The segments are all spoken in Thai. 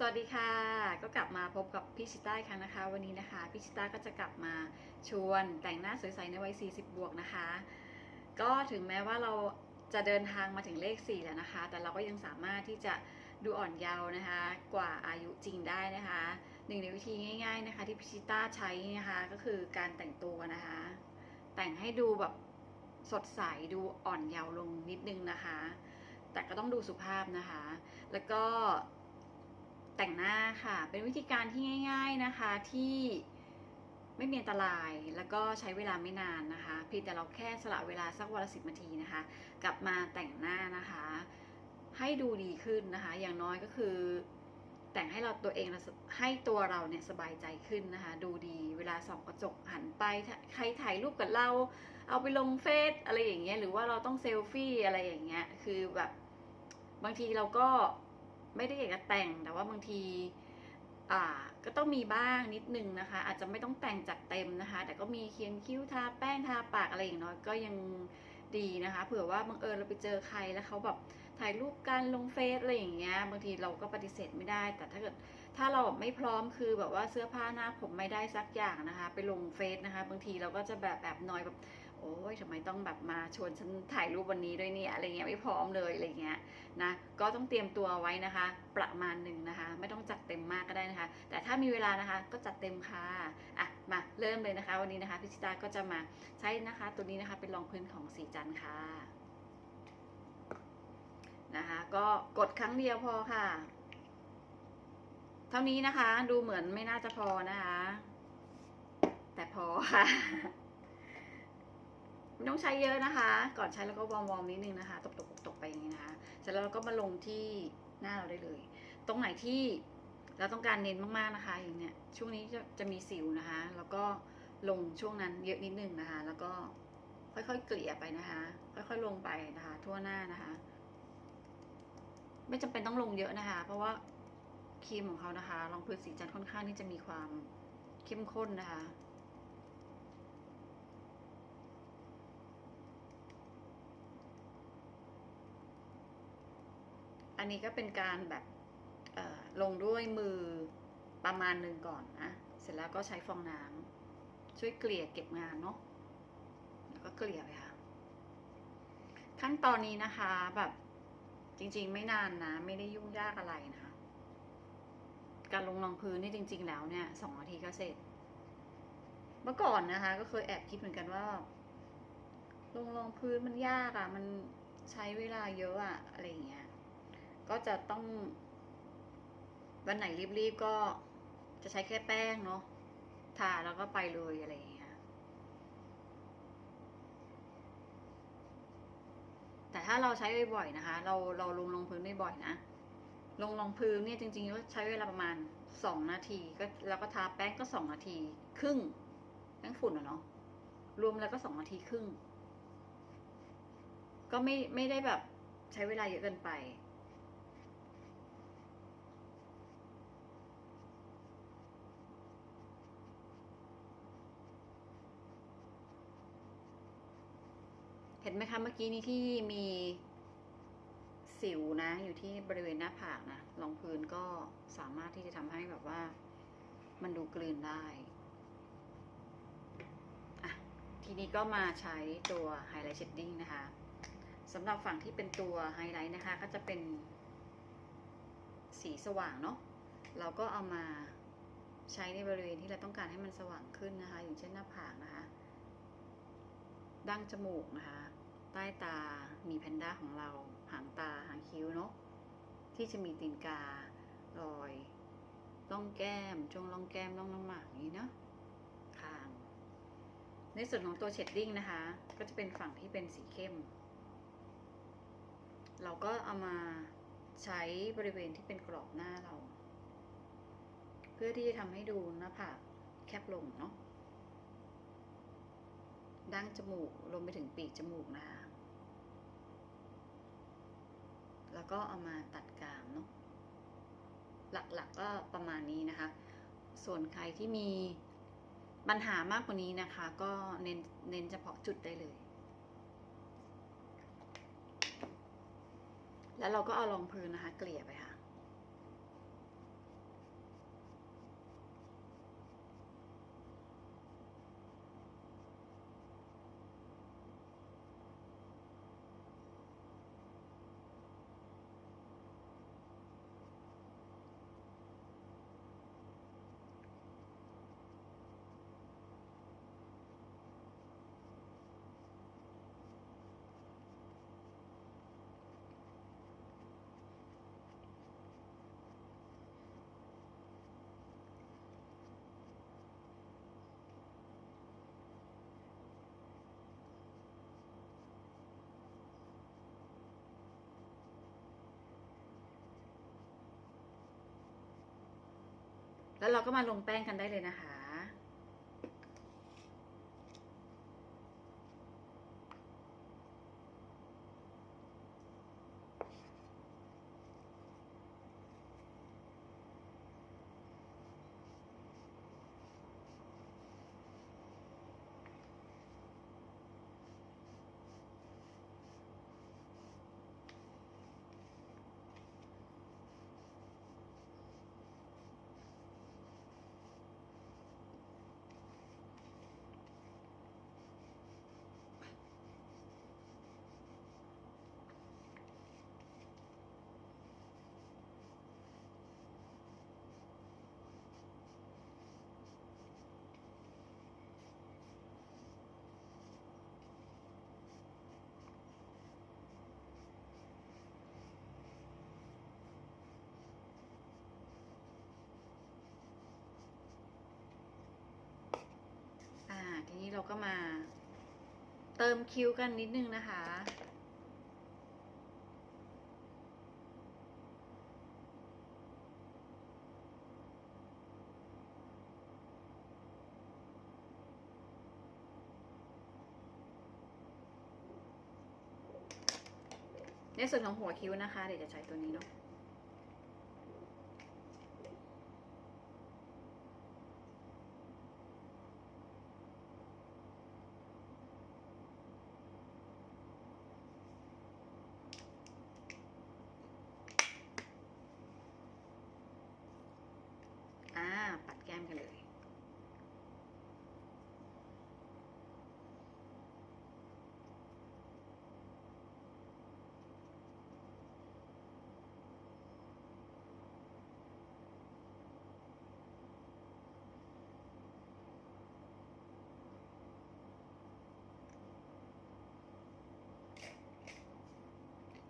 สวัสดีค่ะ ก็กลับมาพบกับพี่ชิต้าครั้งนะคะ วันนี้นะคะพี่ชิต้าก็จะกลับมาชวนแต่งหน้าสวยๆในวัย 40 บวกนะคะ ก็ถึงแม้ว่าเราจะเดินทางมาถึงเลข 4 แล้วนะคะ แต่เราก็ยังสามารถที่จะดูอ่อนเยาว์นะคะ กว่าอายุจริงได้นะคะหนึ่งในวิธีง่าย ๆนะคะ ที่พิชิต้าใช้นะคะก็คือการแต่งตัวนะคะ แต่งให้ดูแบบสดใสดูอ่อนเยาว์ลงนิดนึงนะคะ แต่ก็ต้องดูสุภาพนะคะ แล้วก็ แต่งหน้าค่ะ เป็นวิธีการที่ง่าย ๆนะคะที่ไม่มีอันตรายแล้วก็ใช้เวลาไม่นานนะคะเพียงแต่เราแค่สละเวลาสักวันละสิบนาทีนะคะ กลับมาแต่งหน้านะคะ ให้ดูดีขึ้นนะคะ อย่างน้อยก็คือ แต่งให้เราตัวเองให้ตัวเราเนี่ยสบายใจขึ้นนะคะ ดูดีเวลาส่องกระจกหันไปใครถ่ายรูปกับเรา เอาไปลงเฟซอะไรอย่างเงี้ยหรือว่าเราต้องเซลฟี่อะไรอย่างเงี้ยคือแบบบางทีเราก็ ไม่ได้อยากจะแต่งแต่ว่าบางทีอ่าก็ต้องมีบ้างนิดนึงนะคะ อาจจะไม่ต้องแต่งจัดเต็มนะคะ แต่ก็มีเขียนคิ้วทาแป้งทาปากอะไรอย่างน้อยก็ยังดีนะคะ เผื่อว่าบังเอิญเราไปเจอใครแล้วเขาแบบถ่ายรูปกันลงเฟซอะไรอย่างเงี้ยบางทีเราก็ปฏิเสธไม่ได้ แต่ถ้าเกิดถ้าเราไม่พร้อมคือแบบว่าเสื้อผ้าหน้าผมไม่ได้สักอย่างนะคะ ไปลงเฟซนะคะ บางทีเราก็จะแบบแบบน้อยแบบ โอ้ยทำไมต้องแบบมาชวนฉันถ่ายรูปวันนี้ด้วยเนี่ยอะไรเงี้ยไม่พร้อมเลยอะไรเงี้ยนะก็ต้องเตรียมตัวไว้นะคะ ประมาณหนึ่งนะคะ ไม่ต้องจัดเต็มมากก็ได้นะคะ แต่ถ้ามีเวลานะคะก็จัดเต็มค่ะอะมาเริ่มเลยนะคะ วันนี้นะคะพิชิตาก็จะมาใช้นะคะ ตัวนี้นะคะเป็นรองพื้นของสีจันค่ะนะคะก็กดครั้งเดียวพอค่ะ เท่านี้นะคะดูเหมือนไม่น่าจะพอนะคะ แต่พอค่ะ ไม่ต้องใช้เยอะนะคะ ก่อนใช้แล้วก็วอร์มๆนิดนึงนะคะ ตบๆตกไปอย่างนี้นะคะเสร็จแล้วเราก็มาลงที่หน้าเราได้เลย ตรงไหนที่เราต้องการเน้นมากๆนะคะ อย่างเนี้ยช่วงนี้จะจะมีสิวนะคะ แล้วก็ลงช่วงนั้นเยอะนิดนึงนะคะ แล้วก็ค่อยๆเกลี่ยไปนะคะ ค่อยๆลงไปนะคะ ทั่วหน้านะคะ ไม่จำเป็นต้องลงเยอะนะคะ เพราะว่าครีมของเขานะคะรองพื้นสีจันทร์ค่อนข้างที่จะมีความเข้มข้นนะคะ อันนี้ก็เป็นการแบบลงด้วยมือประมาณหนึ่งก่อนนะ เสร็จแล้วก็ใช้ฟองน้ำช่วยเกลี่ยเก็บงานเนาะ แล้วก็เกลี่ยไปค่ะ ขั้นตอนนี้นะคะแบบจริงๆ ไม่นานนะ ไม่ได้ยุ่งยากอะไรนะ การลงรองพื้นนี่จริง ๆ แล้วเนี่ยสองนาทีก็เสร็จ เมื่อก่อนนะคะ ก็เคยแอบคิดเหมือนกันว่า ลงรองพื้นมันยากอะ่ะ มันใช้เวลาเยอะอะ่ะอะไรอย่างเงี้ย ก็จะต้อง วันไหนรีบๆก็จะใช้แค่แป้งเนาะทาแล้วก็ไปเลยอะไรอย่างเงี้ยแต่ถ้าเราใช้บ่อยๆนะคะ เราเราลงรองพื้นบ่อยๆนะลงรองพื้นเนี่ยจริงๆก็ใช้เวลาประมาณสองนาที ก็แล้วก็ทาแป้งก็สองนาที ครึ่งแป้งฝุ่นอะเนาะรวมแล้วก็สองนาทีครึ่ง ก็ไม่ไม่ได้แบบใช้เวลาเยอะเกินไป ห็นไหมคะเมื่อกี้นี้ที่มีสิวนะ อยู่ที่บริเวณหน้าผากนะรองพื้นก็สามารถที่จะทำให้แบบว่า มันดูกลืนได้อะทีนี้ก็มาใช้ตัวไฮไลท์เชดดิ้งนะคะสำหรับฝั่งที่เป็นตัวไฮไลท์นะคะ ก็จะเป็นสีสว่างเนาะเราก็เอามาใช้ในบริเวณที่เราต้องการให้มันสว่างขึ้นนะคะ อย่างเช่นหน้าผากนะคะ ดั้งจมูกนะคะ ใต้ตามีแพนด้าของเรา หางตาหางคิ้วเนาะที่จะมีตีนการอยร่องแก้มช่วงร่องแก้มร่องน้ำหมากอย่างนี้เนาะคาง ในส่วนของตัวเชดดิ้งนะคะ ก็จะเป็นฝั่งที่เป็นสีเข้ม เราก็เอามาใช้บริเวณที่เป็นกรอบหน้าเรา เพื่อที่จะทำให้ดูหน้าผากแคบลงเนาะดั้งจมูกรวมไปถึงปีกจมูกนะคะ แล้วก็เอามาตัดกลามเนาะหลักๆก็ประมาณนี้นะคะ ส่วนใครที่มีปัญหามากกว่านี้นะคะ ก็เน้นเน้นเฉพาะจุดได้เลย แล้วเราก็เอารองพื้นนะคะ เกลี่ยไปค่ะ แล้วเราก็มาลงแป้งกันได้เลยนะคะ อ่า ทีนี้ เราก็มา เติมคิ้วกันนิดนึงนะคะ ในส่วนของหัวคิ้วนะคะ เดี๋ยวจะใช้ตัวนี้เนาะ อ่า ปัดแก้มกันเลย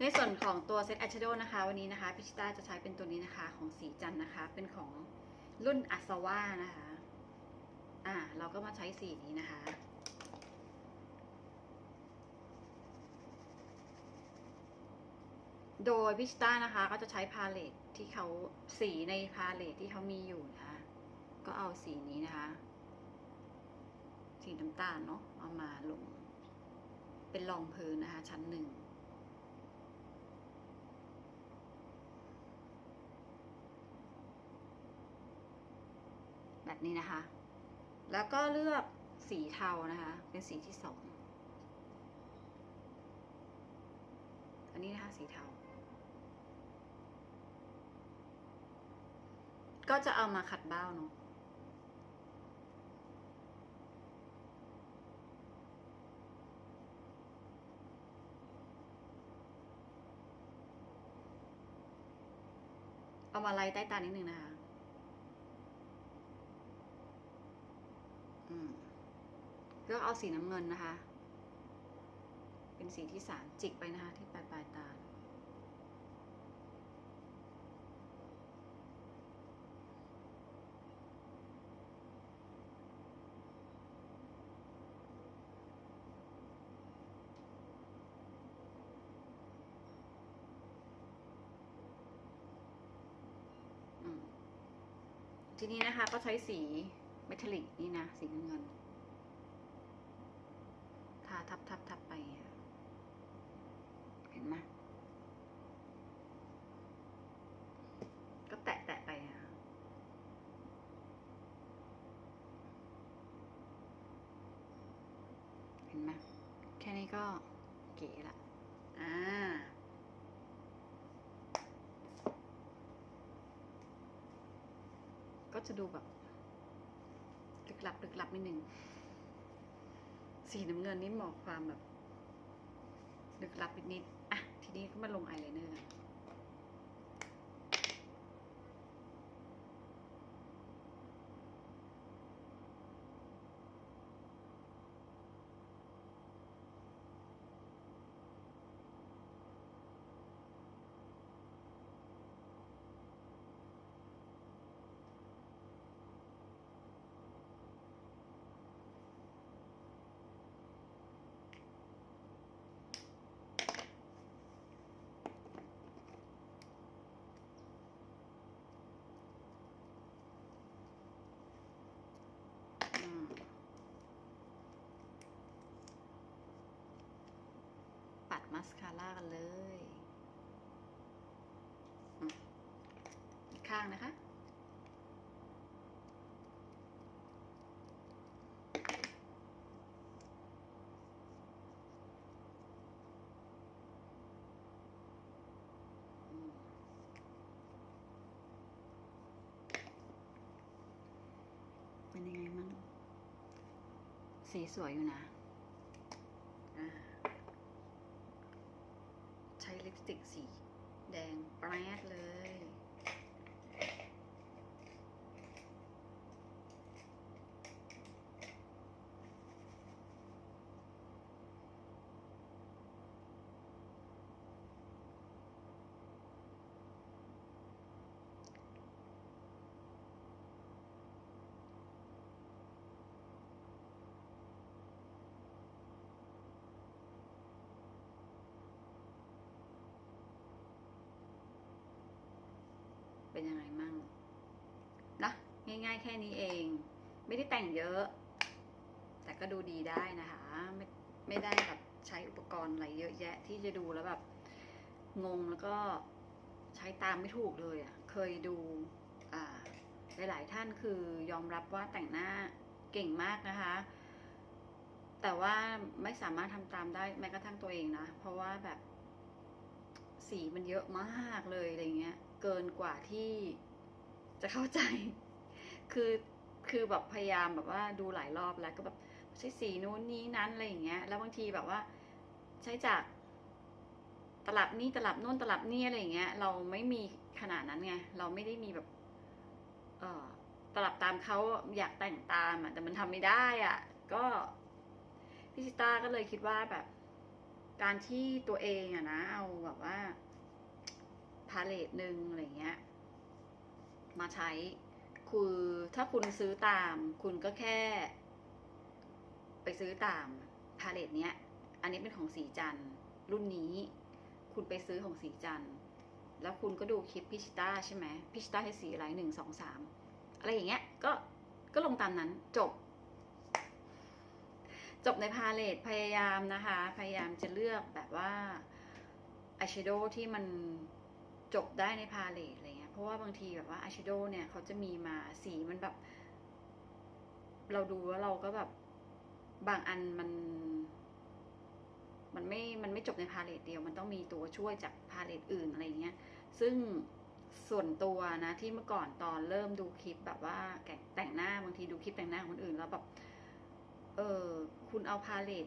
ในส่วนของตัวเซตอ y ชโดนะคะ วันนี้นะคะพิชิต้าจะใช้เป็นตัวนี้นะคะของสีจันนะคะ เป็นของรุ่นอัศวานะคะ อ่า เราก็มาใช้สีนี้นะคะ โดยพิชิต้านะคะ ก็จะใช้พาเลตที่เขาสีในพาเลตที่เขามีอยู่นะคะ ก็เอาสีนี้นะคะ สีน้ำตาลเนาะเอามาลง เป็นรองพื้นนะคะ ชั้นหนึ่ง แบบนี้นะคะ แล้วก็เลือกสีเทานะคะ เป็นสีที่สองอันนี้นะคะสีเทา ก็จะเอามาขัดเบ้าเนาะเอามาไล่ใต้ตานิดนึงนะคะ อืม เลือกเอาสีน้ำเงินนะคะ เป็นสีที่สามจิกไปนะคะที่ปลายปลายตาทีนี้นะคะก็ใช้สีเมทัลลิกนี่นะ สีน้ำเงิน ทาทับทับทับไปอะเห็นไหมก็แตะแตะไปอะเห็นไหมแค่นี้ก็เก๋ละอ่าก็จะดูแบบลึกลับลึกลับนิดหนึ่งสีน้ำเงินนี่เหมาะความแบบลึกลับนิดๆอะ ทีนี้ก็มาลงอายไลเนอร์ มาสคาร่ากันเลยอีกข้างนะคะเป็นยังไงมั่งสีสวยอยู่นะอ่าใช้ลิปสติกสีแดงแปรดเลย เป็นยังไงมั่งนะง่ายๆแค่นี้เอง ไม่ได้แต่งเยอะ แต่ก็ดูดีได้นะคะ ไม่ไม่ได้แบบใช้อุปกรณ์อะไรเยอะแยะที่จะดูแล้วแบบงงแล้วก็ใช้ตามไม่ถูกเลยอะ่ะ เคยดูอ่าหลายๆท่านคือยอมรับว่าแต่งหน้าเก่งมากนะคะ แต่ว่าไม่สามารถทำตามได้แม้กระทั่งตัวเองนะ เพราะว่าแบบสีมันเยอะมากเลยอะไรเงี้ย เกินกว่าที่จะเข้าใจ คือคือแบบพยายามแบบว่าดูหลายรอบแล้วก็แบบใช้สีนู้นนี้นั้นอะไรอย่างเงี้ย แล้วบางทีแบบว่า ใช้จากตลับนี่ตลับนู่นตลับนี่อะไรอย่างเงี้ย เราไม่มีขนาดนั้นไงเราไม่ได้มีแบบ เอ่อตลับตามเขาอยากแต่งตามอะแต่มันทำไม่ได้อะ ก็พี่ซิต้าก็เลยคิดว่าแบบ การที่ตัวเองอะนะ เอาแบบว่าาเลตหนึ่งอะไรเงี้ย มาใช้ คือถ้าคุณซื้อตาม คุณก็แค่ ไปซื้อตามพาเลตเนี้ย อันนี้เป็นของสีจันรุ่นนี้ คุณไปซื้อของสีจันแล้วคุณก็ดูคลิปพิชิต้าใช่ไหมพิชิต้าให้สีอะไรหนึ่งสองสามอะไรอย่างเงี้ย ก็ก็ลงตามนั้นจบ จบในพาเลตพยายามนะคะ พยายามจะเลือกแบบว่าอายแชโดว์ที่มัน จบได้ในพาเลตอะไรเงี้ย เพราะว่าบางทีแบบว่าอายแชโดเนี่ยเขาจะมีมาสีมันแบบ เราดูแล้วเราก็แบบบางอันมัน มันไม่ มันไม่จบในพาเลตเดียว มันต้องมีตัวช่วยจากพาเลตอื่นอะไรเงี้ย ซึ่งส่วนตัวนะที่เมื่อก่อนตอนเริ่มดูคลิปแบบว่าแต่งหน้าบางทีดูคลิปแต่งหน้าของคนอื่นแล้วแบบ เออคุณเอาพาเลต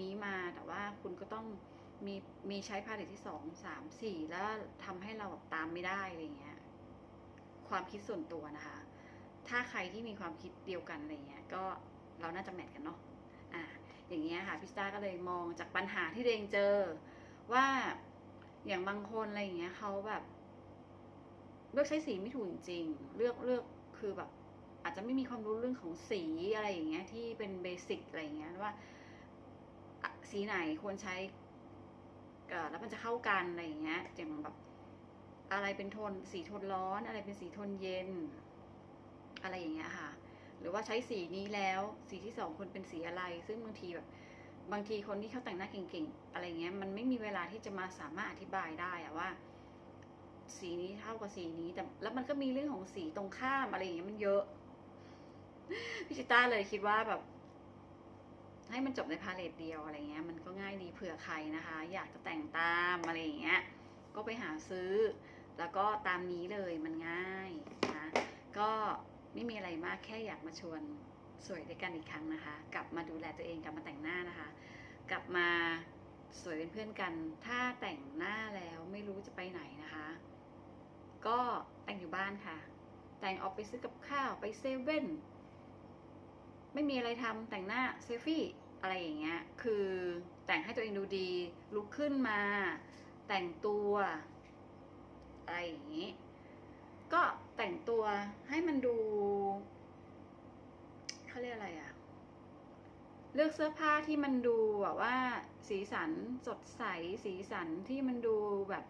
นี้มาแต่ว่าคุณก็ต้อง มีมีใช้พาเลตที่สองสามสี่แล้วทำให้เราแบบตามไม่ได้อะไรเงี้ยความคิดส่วนตัวนะคะ ถ้าใครที่มีความคิดเดียวกันอะไรเงี้ยก็เราน่าจะแมทกันเนาะอ่าอย่างเงี้ยค่ะพี่สตาก็เลยมองจากปัญหาที่ตัวเองเจอ ว่าอย่างบางคนอะไรเงี้ยเขาแบบ เลือกใช้สีไม่ถูกจริงเลือกเลือกคือแบบ อาจจะไม่มีความรู้เรื่องของสีอะไรอย่างเงี้ยที่เป็นเบสิกอะไรเงี้ยว่าสีไหนควรใช้ แล้วมันจะเข้ากันอะไรอย่างเงี้ยอย่างแบบ อะไรเป็นโทนสีโทนร้อน อะไรเป็นสีโทนเย็น อะไรอย่างเงี้ยค่ะ หรือว่าใช้สีนี้แล้ว สีที่สองควรเป็นสีอะไร ซึ่งบางทีแบบ บางทีคนที่เขาแต่งหน้าเก่งๆอะไรเงี้ย มันไม่มีเวลาที่จะมาสามารถอธิบายได้อะว่า สีนี้เท่ากับสีนี้ แต่แล้วมันก็มีเรื่องของสีตรงข้ามอะไรอย่างเงี้ยมันเยอะพี่ชิต้าเลยคิดว่าแบบ ให้มันจบในพาเลตเดียวอะไรเงี้ยมันก็ง่ายดีเผื่อใครนะคะ อยากจะแต่งตามอะไรอย่างเงี้ยก็ไปหาซื้อ แล้วก็ตามนี้เลยมันง่ายนะก็ไม่มีอะไรมากแค่อยากมาชวนสวยด้วยกันอีกครั้งนะคะ กลับมาดูแลตัวเองกลับมาแต่งหน้านะคะ กลับมาสวยเป็นเพื่อนกัน ถ้าแต่งหน้าแล้วไม่รู้จะไปไหนนะคะ ก็แต่งอยู่บ้านค่ะ แต่งออกไปซื้อกับข้าวไปเซเว่น ไม่มีอะไรทำแต่งหน้าเซฟี่อะไรอย่างเงี้ย คือแต่งให้ตัวเองดูดี ลุกขึ้นมา แต่งตัวอะไรอย่างงี้ ก็แต่งตัวให้มันดูเขาเรียกอะไรอะเลือกเสื้อผ้าที่มันดูแบบว่า สีสันสดใส สีสันที่มันดูแบบ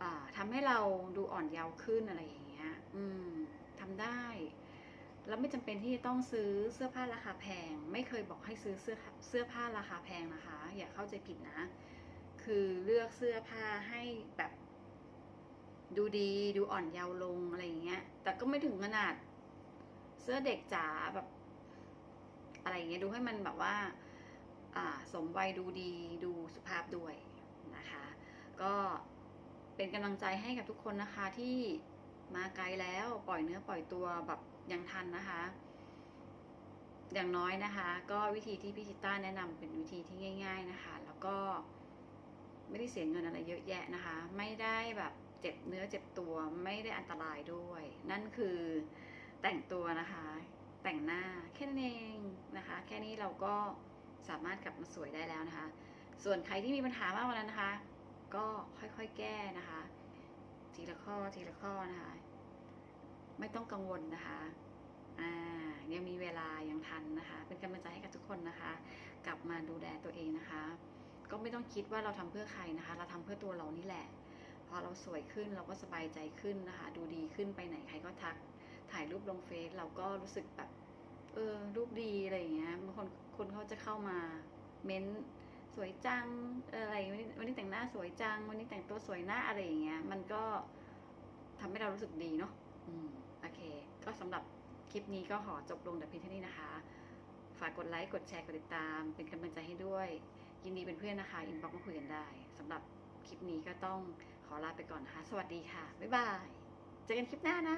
อ่าทำให้เราดูอ่อนเยาว์ขึ้นอะไรอย่างเงี้ย อืมทำได้ แล้วไม่จำเป็นที่จะต้องซื้อเสื้อผ้าราคาแพง ไม่เคยบอกให้ซื้อเสื้อเสื้อผ้าราคาแพงนะคะ อย่าเข้าใจผิดนะ คือเลือกเสื้อผ้าให้แบบดูดีดูอ่อนเยาว์ลงอะไรอย่างเงี้ย แต่ก็ไม่ถึงขนาด เสื้อเด็กจ๋าแบบ อะไรอย่างเงี้ยดูให้มันแบบว่า อ่า สมวัยดูดีดูสุภาพด้วยนะคะ ก็เป็นกำลังใจให้กับทุกคนนะคะที่มาไกลแล้วปล่อยเนื้อปล่อยตัวแบบ ยังทันนะคะ อย่างน้อยนะคะ ก็วิธีที่พี่ชิต้าแนะนำเป็นวิธีที่ง่าย ๆนะคะ แล้วก็ไม่ได้เสียเงินอะไรเยอะแยะนะคะ ไม่ได้แบบเจ็บเนื้อเจ็บตัวไม่ได้อันตรายด้วย นั่นคือแต่งตัวนะคะ แต่งหน้าแค่นั้นเองนะคะ แค่นี้เราก็สามารถกลับมาสวยได้แล้วนะคะ ส่วนใครที่มีปัญหามากกว่านั้นนะคะ ก็ค่อยๆแก้นะคะ ทีละข้อทีละข้อนะคะ ไม่ต้องกังวลนะคะอ่ายังมีเวลายังทันนะคะ เป็นกำลังใจให้กับทุกคนนะคะ กลับมาดูแลตัวเองนะคะ ก็ไม่ต้องคิดว่าเราทำเพื่อใครนะคะ เราทำเพื่อตัวเรานี่แหละ พอเราสวยขึ้นเราก็สบายใจขึ้นนะคะ ดูดีขึ้นไปไหนใครก็ทัก ถ่ายรูปลงเฟซเราก็รู้สึกแบบเออรูปดีอะไรอย่างเงี้ยบางคนคนเขาจะเข้ามาเม้นสวยจังอะไรวันนี้วันนี้แต่งหน้าสวยจัง วันนี้แต่งตัวสวยหน้าอะไรอย่างเงี้ย มันก็ทำให้เรารู้สึกดีเนาะอืม ก็สำหรับคลิปนี้ก็ขอจบลงแต่เพียงเท่านี้นะคะ ฝากกดไลค์กดแชร์กดติดตาม เป็นกำลังใจให้ด้วย ยินดีเป็นเพื่อนนะคะอินบ็อกมาคุยกันได้สำหรับคลิปนี้ก็ต้องขอลาไปก่อนนะคะ สวัสดีค่ะ บ๊ายบาย เจอกันคลิปหน้านะ